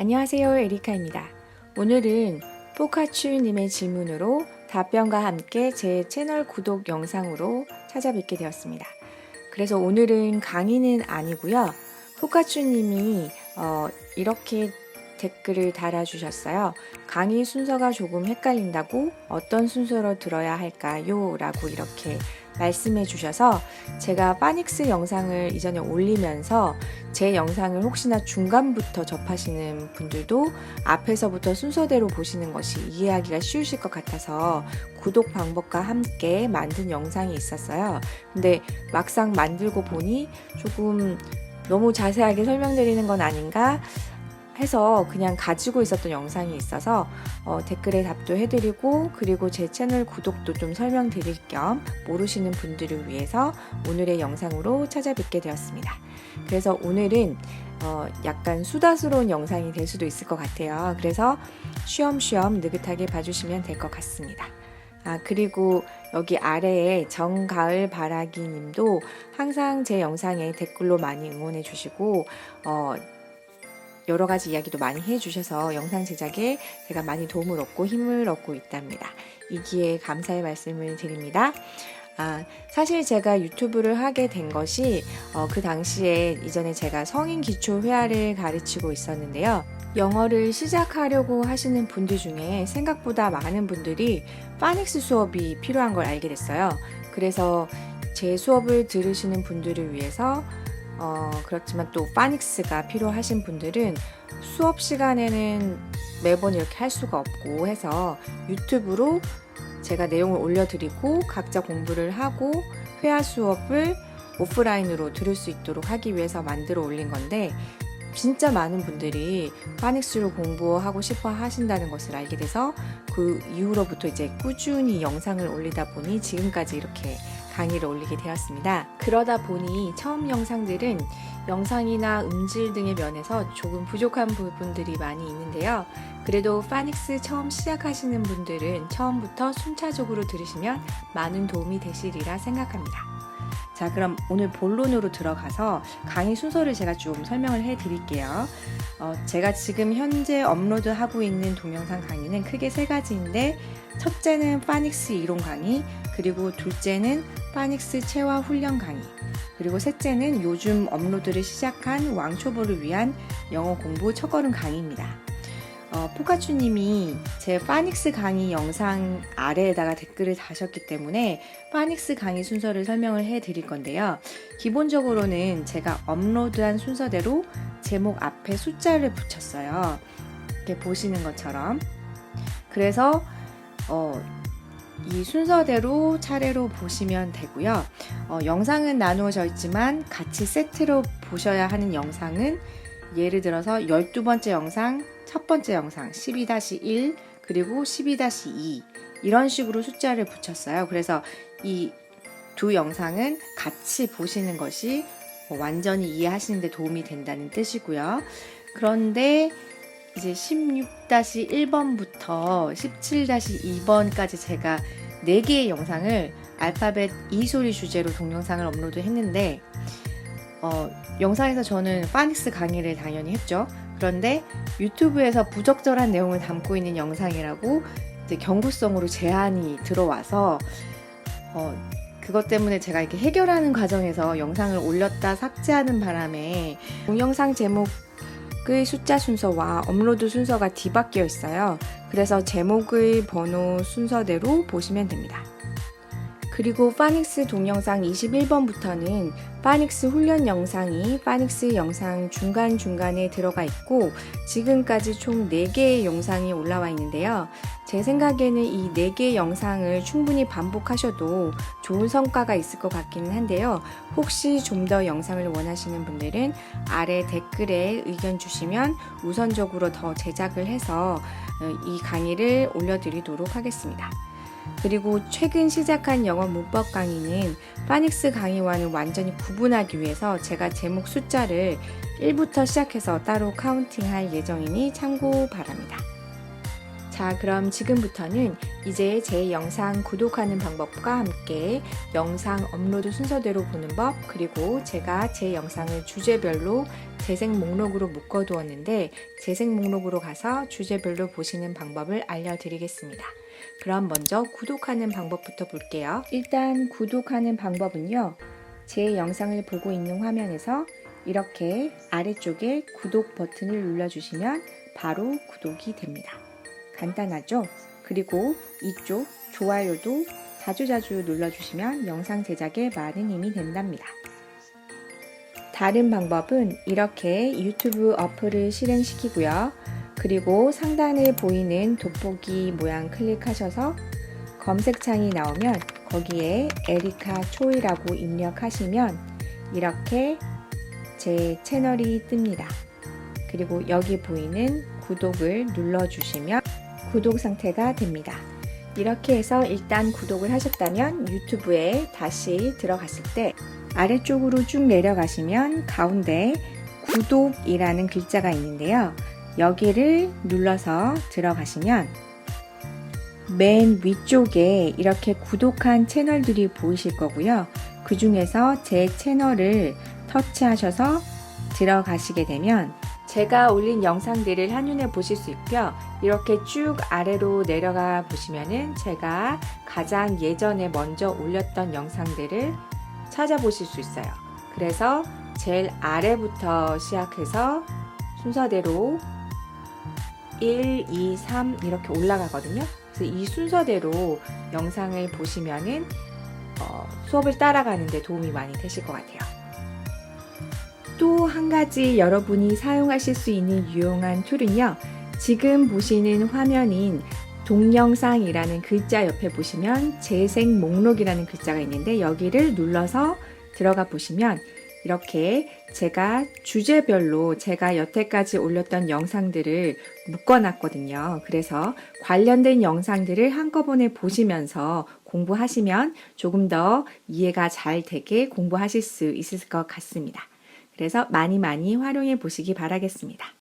안녕하세요. 에리카입니다. 오늘은 포카츄님의 질문으로 답변과 함께 제 채널 구독 영상으로 찾아뵙게 되었습니다. 그래서 오늘은 강의는 아니고요. 포카츄님이 어, 이렇게 댓글을 달아주셨어요. 강의 순서가 조금 헷갈린다고 어떤 순서로 들어야 할까요? 라고 이렇게 말씀해 주셔서 제가 파닉스 영상을 이전에 올리면서 제 영상을 혹시나 중간부터 접하시는 분들도 앞에서부터 순서대로 보시는 것이 이해하기가 쉬우실 것 같아서 구독 방법과 함께 만든 영상이 있었어요. 근데 막상 만들고 보니 조금 너무 자세하게 설명드리는 건 아닌가 해서 그냥 가지고 있었던 영상이 있어서 어, 댓글에 답도 해드리고 그리고 제 채널 구독도 좀 설명드릴 겸 모르시는 분들을 위해서 오늘의 영상으로 찾아뵙게 되었습니다. 그래서 오늘은 어, 약간 수다스러운 영상이 될 수도 있을 것 같아요. 그래서 쉬엄쉬엄 느긋하게 봐주시면 될 것 같습니다. 아, 그리고 여기 아래에 정가을 바라기 님도 항상 제 영상에 댓글로 많이 응원해 주시고, 어, 여러 가지 이야기도 많이 해주셔서 영상 제작에 제가 많이 도움을 얻고 힘을 얻고 있답니다. 이기에 감사의 말씀을 드립니다. 아, 사실 제가 유튜브를 하게 된 것이 어, 그 당시에 이전에 제가 성인 기초 회화를 가르치고 있었는데요. 영어를 시작하려고 하시는 분들 중에 생각보다 많은 분들이 파닉스 수업이 필요한 걸 알게 됐어요. 그래서 제 수업을 들으시는 분들을 위해서 어, 그렇지만 또 파닉스가 필요하신 분들은 수업 시간에는 매번 이렇게 할 수가 없고 해서 유튜브로 제가 내용을 올려드리고 각자 공부를 하고 회화 수업을 오프라인으로 들을 수 있도록 하기 위해서 만들어 올린 건데 진짜 많은 분들이 파닉스로 공부하고 싶어 하신다는 것을 알게 돼서 그 이후로부터 이제 꾸준히 영상을 올리다 보니 지금까지 이렇게 강의를 올리게 되었습니다. 그러다 보니 처음 영상들은 영상이나 음질 등의 면에서 조금 부족한 부분들이 많이 있는데요. 그래도 파닉스 처음 시작하시는 분들은 처음부터 순차적으로 들으시면 많은 도움이 되시리라 생각합니다. 자, 그럼 오늘 본론으로 들어가서 강의 순서를 제가 좀 설명을 해 드릴게요. 어, 제가 지금 현재 업로드하고 있는 동영상 강의는 크게 세 가지인데, 첫째는 파닉스 이론 강의, 그리고 둘째는 파닉스 체화 훈련 강의, 그리고 셋째는 요즘 업로드를 시작한 왕초보를 위한 영어 공부 첫걸음 강의입니다. 어, 포카츄님이 제 파닉스 강의 영상 아래에다가 댓글을 다셨기 때문에 파닉스 강의 순서를 설명을 해 드릴 건데요. 기본적으로는 제가 업로드한 순서대로 제목 앞에 숫자를 붙였어요. 이렇게 보시는 것처럼. 그래서 어, 이 순서대로 차례로 보시면 되고요. 어, 영상은 나누어져 있지만 같이 세트로 보셔야 하는 영상은 예를 들어서 12번째 영상, 첫 번째 영상 12-1 그리고 12-2 이런 식으로 숫자를 붙였어요. 그래서 이 두 영상은 같이 보시는 것이 완전히 이해하시는 데 도움이 된다는 뜻이고요. 그런데 이제 16-1번부터 17-2번까지 제가 4개의 영상을 알파벳 이 소리 주제로 동영상을 업로드 했는데 어, 영상에서 저는 파닉스 강의를 당연히 했죠. 그런데 유튜브에서 부적절한 내용을 담고 있는 영상이라고 경고성으로 제한이 들어와서 어, 그것 때문에 제가 이렇게 해결하는 과정에서 영상을 올렸다 삭제하는 바람에 동영상 제목의 숫자 순서와 업로드 순서가 뒤바뀌어 있어요. 그래서 제목의 번호 순서대로 보시면 됩니다. 그리고 파닉스 동영상 21번부터는 파닉스 훈련 영상이 파닉스 영상 중간중간에 들어가 있고 지금까지 총 4개의 영상이 올라와 있는데요. 제 생각에는 이 4개의 영상을 충분히 반복하셔도 좋은 성과가 있을 것 같기는 한데요. 혹시 좀 더 영상을 원하시는 분들은 아래 댓글에 의견 주시면 우선적으로 더 제작을 해서 이 강의를 올려드리도록 하겠습니다. 그리고 최근 시작한 영어 문법 강의는 파닉스 강의와는 완전히 구분하기 위해서 제가 제목 숫자를 1부터 시작해서 따로 카운팅할 예정이니 참고 바랍니다. 자, 그럼 지금부터는 이제 제 영상 구독하는 방법과 함께 영상 업로드 순서대로 보는 법, 그리고 제가 제 영상을 주제별로 재생 목록으로 묶어두었는데 재생 목록으로 가서 주제별로 보시는 방법을 알려드리겠습니다. 그럼 먼저 구독하는 방법부터 볼게요. 일단 구독하는 방법은요. 제 영상을 보고 있는 화면에서 이렇게 아래쪽에 구독 버튼을 눌러주시면 바로 구독이 됩니다. 간단하죠? 그리고 이쪽 좋아요도 자주자주 눌러주시면 영상 제작에 많은 힘이 된답니다. 다른 방법은 이렇게 유튜브 어플을 실행시키고요. 그리고 상단에 보이는 돋보기 모양 클릭하셔서 검색창이 나오면 거기에 에리카 초이라고 입력하시면 이렇게 제 채널이 뜹니다. 그리고 여기 보이는 구독을 눌러주시면 구독 상태가 됩니다. 이렇게 해서 일단 구독을 하셨다면 유튜브에 다시 들어갔을 때 아래쪽으로 쭉 내려가시면 가운데 구독이라는 글자가 있는데요. 여기를 눌러서 들어가시면 맨 위쪽에 이렇게 구독한 채널들이 보이실 거고요. 그 중에서 제 채널을 터치하셔서 들어가시게 되면 제가 올린 영상들을 한눈에 보실 수 있고요. 이렇게 쭉 아래로 내려가 보시면은 제가 가장 예전에 먼저 올렸던 영상들을 찾아보실 수 있어요. 그래서 제일 아래부터 시작해서 순서대로 1, 2, 3 이렇게 올라가거든요. 그래서 이 순서대로 영상을 보시면은 어, 수업을 따라가는데 도움이 많이 되실 것 같아요. 또 한 가지 여러분이 사용하실 수 있는 유용한 툴은요. 지금 보시는 화면인 동영상이라는 글자 옆에 보시면 재생 목록이라는 글자가 있는데 여기를 눌러서 들어가 보시면 이렇게 제가 주제별로 제가 여태까지 올렸던 영상들을 묶어놨거든요. 그래서 관련된 영상들을 한꺼번에 보시면서 공부하시면 조금 더 이해가 잘 되게 공부하실 수 있을 것 같습니다. 그래서 많이 많이 활용해 보시기 바라겠습니다.